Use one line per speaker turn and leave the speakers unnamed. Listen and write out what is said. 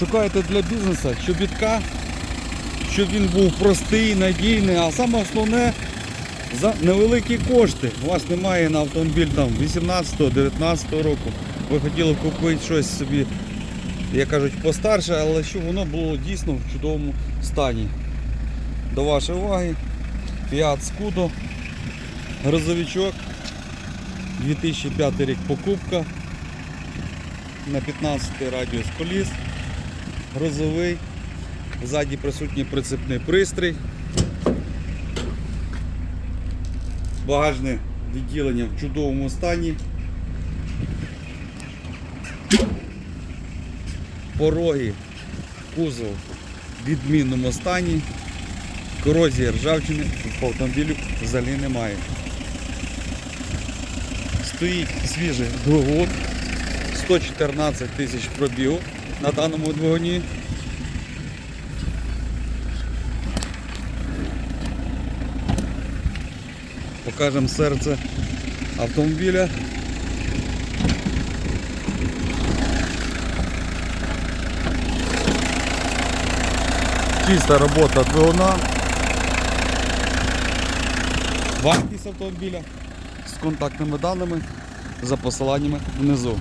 Шукаєте для бізнесу чобітка, щоб він був простий, надійний, а саме основне за невеликі кошти. У вас немає на автомобіль там 18-19 року. Ви хотіли купити щось собі, як кажуть, постарше, але щоб воно було дійсно в чудовому стані. До вашої уваги, Fiat Scudo, грузовичок, 2005 рік покупка на 15 радіус коліс, грузовий, ззаді присутній прицепний пристрій, багажне відділення в чудовому стані. Пороги, кузов в відмінному стані, корозії ржавчини по автомобілю взагалі немає. Стоїть свіжий двигун, 114 тисяч пробігу на даному двигуні. Покажемо серце автомобіля. Чиста робота двигуна. Вартість автомобіля з контактними даними за посиланнями внизу.